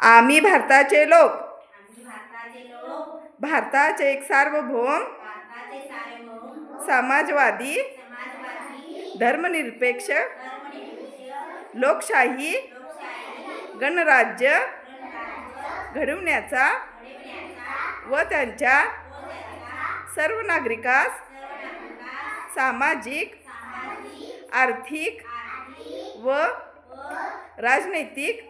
आम्ही भारताचे लोक. भारताचे एक सार्वभौम. समाजवादी. धर्मनिरपेक्ष. लोकशाही. गणराज्य. घडवण्याचा. व त्यांच्या सर्व नागरिकास सामाजिक आर्थिक व राजनैतिक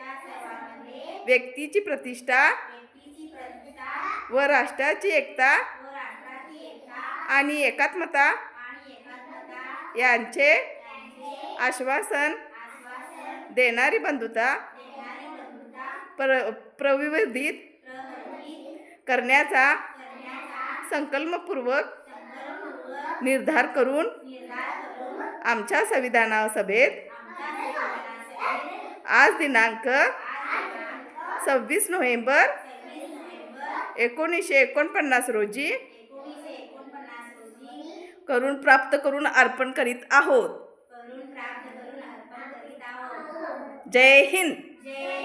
व्यक्तीची प्रतिष्ठा व राष्ट्राची एकता आणि एकात्मता यांचे आश्वासन देणारी बंधुता प्र प्रविवर्धित करण्याचा संकल्पपूर्वक निर्धार करून आमच्या संविधान सभेत आमच्या संविधानासहित आज दिनांक आज दिनांक सव्वीस नोव्हेंबर एकोणीसशे एकोणपन्नास रोजी करून प्राप्त करून अर्पण करीत आहोत. करून प्राप्त करून अर्पण करीत आहोत. जय हिंद. जय